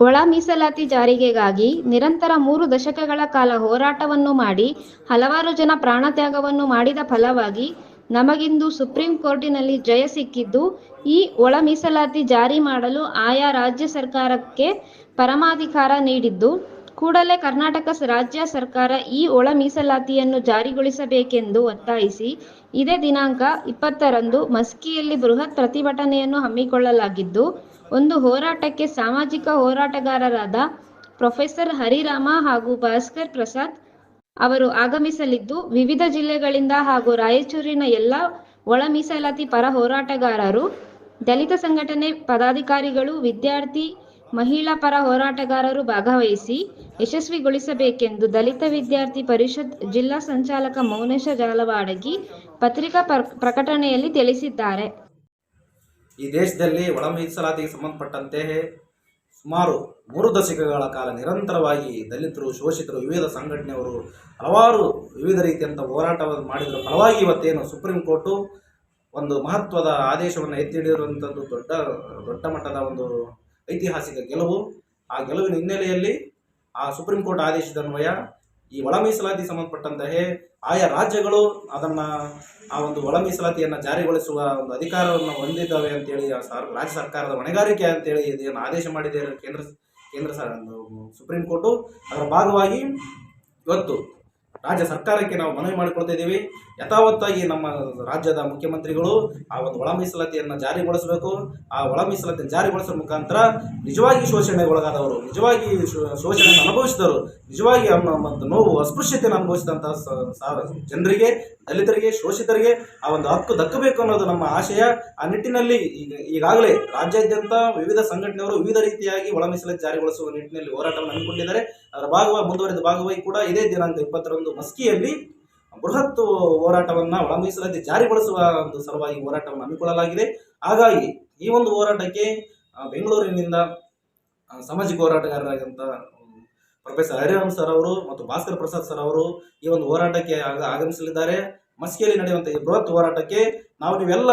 ಒಳ ಮೀಸಲಾತಿ ಜಾರಿಗೆಗಾಗಿ ನಿರಂತರ ಮೂರು ದಶಕಗಳ ಕಾಲ ಹೋರಾಟವನ್ನು ಮಾಡಿ, ಹಲವಾರು ಜನ ಪ್ರಾಣತ್ಯಾಗವನ್ನು ಮಾಡಿದ ಫಲವಾಗಿ ನಮಗಿಂದು ಸುಪ್ರೀಂ ಕೋರ್ಟಿನಲ್ಲಿ ಜಯ ಸಿಕ್ಕಿದ್ದು, ಈ ಒಳ ಮೀಸಲಾತಿ ಜಾರಿ ಮಾಡಲು ಆಯಾ ರಾಜ್ಯ ಸರ್ಕಾರಕ್ಕೆ ಪರಮಾಧಿಕಾರ ನೀಡಿದ್ದು. ಕೂಡಲೇ ಕರ್ನಾಟಕ ರಾಜ್ಯ ಸರ್ಕಾರ ಈ ಒಳ ಮೀಸಲಾತಿಯನ್ನು ಜಾರಿಗೊಳಿಸಬೇಕೆಂದು ಒತ್ತಾಯಿಸಿ, ಇದೇ ದಿನಾಂಕ ಇಪ್ಪತ್ತರಂದು ಮಸ್ಕಿಯಲ್ಲಿ ಬೃಹತ್ ಪ್ರತಿಭಟನೆಯನ್ನು ಹಮ್ಮಿಕೊಳ್ಳಲಾಗಿದ್ದು, ಒಂದು ಹೋರಾಟಕ್ಕೆ ಸಾಮಾಜಿಕ ಹೋರಾಟಗಾರರಾದ ಪ್ರೊಫೆಸರ್ ಹರಿರಾಮ ಹಾಗೂ ಭಾಸ್ಕರ್ ಪ್ರಸಾದ್ ಅವರು ಆಗಮಿಸಲಿದ್ದು, ವಿವಿಧ ಜಿಲ್ಲೆಗಳಿಂದ ಹಾಗೂ ರಾಯಚೂರಿನ ಎಲ್ಲ ಒಳ ಮೀಸಲಾತಿ ಪರ ಹೋರಾಟಗಾರರು, ದಲಿತ ಸಂಘಟನೆ ಪದಾಧಿಕಾರಿಗಳು, ವಿದ್ಯಾರ್ಥಿ ಮಹಿಳಾ ಪರ ಹೋರಾಟಗಾರರು ಭಾಗವಹಿಸಿ ಯಶಸ್ವಿಗೊಳಿಸಬೇಕೆಂದು ದಲಿತ ವಿದ್ಯಾರ್ಥಿ ಪರಿಷತ್ ಜಿಲ್ಲಾ ಸಂಚಾಲಕ ಮೌನೇಶ ಜಾಲವಾಡಗಿ ಪತ್ರಿಕಾ ಪ್ರ- ಪ್ರಕಟಣೆಯಲ್ಲಿ ತಿಳಿಸಿದ್ದಾರೆ. ಈ ದೇಶದಲ್ಲಿ ಒಳ ಮೀಸಲಾತಿಗೆ ಸಂಬಂಧಪಟ್ಟಂತೆ ಸುಮಾರು ಮೂರು ದಶಕಗಳ ಕಾಲ ನಿರಂತರವಾಗಿ ದಲಿತರು, ಶೋಷಿತರು, ವಿವಿಧ ಸಂಘಟನೆಯವರು ಹಲವಾರು ವಿವಿಧ ರೀತಿಯಂಥ ಹೋರಾಟವನ್ನು ಮಾಡಿದ್ರು. ಫಲವಾಗಿ ಇವತ್ತೇನು ಸುಪ್ರೀಂ ಕೋರ್ಟು ಒಂದು ಮಹತ್ವದ ಆದೇಶವನ್ನು ಎತ್ತಿ ಹಿಡಿದಿರುವಂಥದ್ದು ದೊಡ್ಡ ದೊಡ್ಡ ಮಟ್ಟದ ಒಂದು ಐತಿಹಾಸಿಕ ಗೆಲುವು. ಆ ಗೆಲುವಿನ ಹಿನ್ನೆಲೆಯಲ್ಲಿ ಆ ಸುಪ್ರೀಂ ಕೋರ್ಟ್ ಆದೇಶದ ಅನ್ವಯ, ಈ ಒಳ ಮೀಸಲಾತಿ ಸಂಬಂಧಪಟ್ಟಂತಹ ಆಯಾ ರಾಜ್ಯಗಳು ಅದನ್ನು ಆ ಒಂದು ಒಳ ಮೀಸಲಾತಿಯನ್ನು ಜಾರಿಗೊಳಿಸುವ ಒಂದು ಅಧಿಕಾರವನ್ನು ಹೊಂದಿದ್ದಾವೆ ಅಂತೇಳಿ ರಾಜ್ಯ ಸರ್ಕಾರದ ಹೊಣೆಗಾರಿಕೆ ಅಂತೇಳಿ ಇದನ್ನು ಆದೇಶ ಮಾಡಿದೆ ಕೇಂದ್ರ ಕೇಂದ್ರ ಸರ್ ಸುಪ್ರೀಂ ಕೋರ್ಟು. ಅದರ ಭಾಗವಾಗಿ ಇವತ್ತು ರಾಜ್ಯ ಸರ್ಕಾರಕ್ಕೆ ನಾವು ಮನವಿ ಮಾಡಿಕೊಳ್ತಾ ಇದ್ದೀವಿ. ಯಥಾವತ್ತಾಗಿ ನಮ್ಮ ರಾಜ್ಯದ ಮುಖ್ಯಮಂತ್ರಿಗಳು ಆ ಒಂದು ಒಳ ಮೀಸಲಾತಿಯನ್ನು ಜಾರಿಗೊಳಿಸಬೇಕು. ಆ ಒಳ ಮೀಸಲಾತಿಯನ್ನು ಜಾರಿಗೊಳಿಸುವ ಮುಖಾಂತರ ನಿಜವಾಗಿ ಶೋಷಣೆಗೆ ಒಳಗಾದವರು, ನಿಜವಾಗಿ ಶೋಷಣೆಯನ್ನು ಅನುಭವಿಸಿದವರು, ನಿಜವಾಗಿ ಮತ್ತು ನೋವು, ಅಸ್ಪೃಶ್ಯತೆಯನ್ನು ಅನುಭವಿಸಿದಂಥ ಜನರಿಗೆ, ದಲಿತರಿಗೆ, ಶೋಷಿತರಿಗೆ ಆ ಒಂದು ಹಕ್ಕು ದಕ್ಕಬೇಕು ಅನ್ನೋದು ನಮ್ಮ ಆಶಯ. ಆ ನಿಟ್ಟಿನಲ್ಲಿ ಈಗ, ಈಗಾಗಲೇ ರಾಜ್ಯಾದ್ಯಂತ ವಿವಿಧ ಸಂಘಟನೆಯವರು ವಿವಿಧ ರೀತಿಯಾಗಿ ಒಳ ಮೀಸಲಾತಿ ಜಾರಿಗೊಳಿಸುವ ನಿಟ್ಟಿನಲ್ಲಿ ಹೋರಾಟವನ್ನು ಹಮ್ಮಿಕೊಂಡಿದ್ದಾರೆ. ಅದರ ಭಾಗವಾಗಿ, ಮುಂದುವರೆದ ಭಾಗವಾಗಿ ಕೂಡ ಇದೇ ದಿನಾಂಕ ಇಪ್ಪತ್ತರಂದು ಮಸ್ಕಿಯಲ್ಲಿ ಬೃಹತ್ ಹೋರಾಟವನ್ನು ಒಳ ಮೀಸಲಾತಿ ಜಾರಿಗೊಳಿಸುವ ಒಂದು ಸಲುವಾಗಿ ಹೋರಾಟವನ್ನು ಹಮ್ಮಿಕೊಳ್ಳಲಾಗಿದೆ. ಹಾಗಾಗಿ ಈ ಒಂದು ಹೋರಾಟಕ್ಕೆ ಬೆಂಗಳೂರಿನಿಂದ ಸಾಮಾಜಿಕ ಹೋರಾಟಗಾರರಾದಂಥ ಪ್ರೊಫೆಸರ್ ಹರಿರಾಮ್ ಸರ್ ಅವರು ಮತ್ತು ಭಾಸ್ಕರ್ ಪ್ರಸಾದ್ ಸರ್ ಅವರು ಈ ಒಂದು ಹೋರಾಟಕ್ಕೆ ಆಗ- ಆಗಮಿಸಲಿದ್ದಾರೆ. ಮಸ್ಕಿಯಲ್ಲಿ ನಡೆಯುವಂಥ ಈ ಬೃಹತ್ ಹೋರಾಟಕ್ಕೆ ನಾವು ನೀವೆಲ್ಲ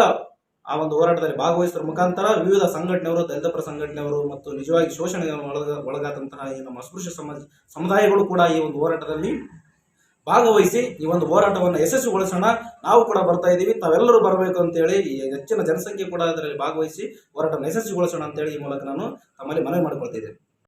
ಆ ಒಂದು ಹೋರಾಟದಲ್ಲಿ ಭಾಗವಹಿಸುವ ಮುಖಾಂತರ ವಿವಿಧ ಸಂಘಟನೆಯವರು, ದಲಿತ ಪರ ಸಂಘಟನೆಯವರು ಮತ್ತು ನಿಜವಾಗಿ ಶೋಷಣೆಗೆ ಒಳಗ, ಒಳಗಾದಂತಹ ಈ ನಮ್ಮ ಅಸ್ಪೃಶ್ಯ ಸಮುದಾಯಗಳು ಕೂಡ ಈ ಒಂದು ಹೋರಾಟದಲ್ಲಿ ಭಾಗವಹಿಸಿ ಈ ಒಂದು ಹೋರಾಟವನ್ನು ಯಶಸ್ವಿಗೊಳಿಸೋಣ. ನಾವು ಕೂಡ ಬರ್ತಾ ಇದ್ದೀವಿ. ತಾವೆಲ್ಲರೂ ಬರಬೇಕು ಅಂತೇಳಿ ಈ ಹೆಚ್ಚಿನ ಜನಸಂಖ್ಯೆ ಕೂಡ ಅದರಲ್ಲಿ ಭಾಗವಹಿಸಿ ಹೋರಾಟವನ್ನು ಯಶಸ್ವಿಗೊಳಿಸೋಣ ಅಂತೇಳಿ ಈ ಮೂಲಕ ನಾನು ತಮ್ಮಲ್ಲಿ ಮನವಿ ಮಾಡಿಕೊಳ್ತಿದ್ದೇನೆ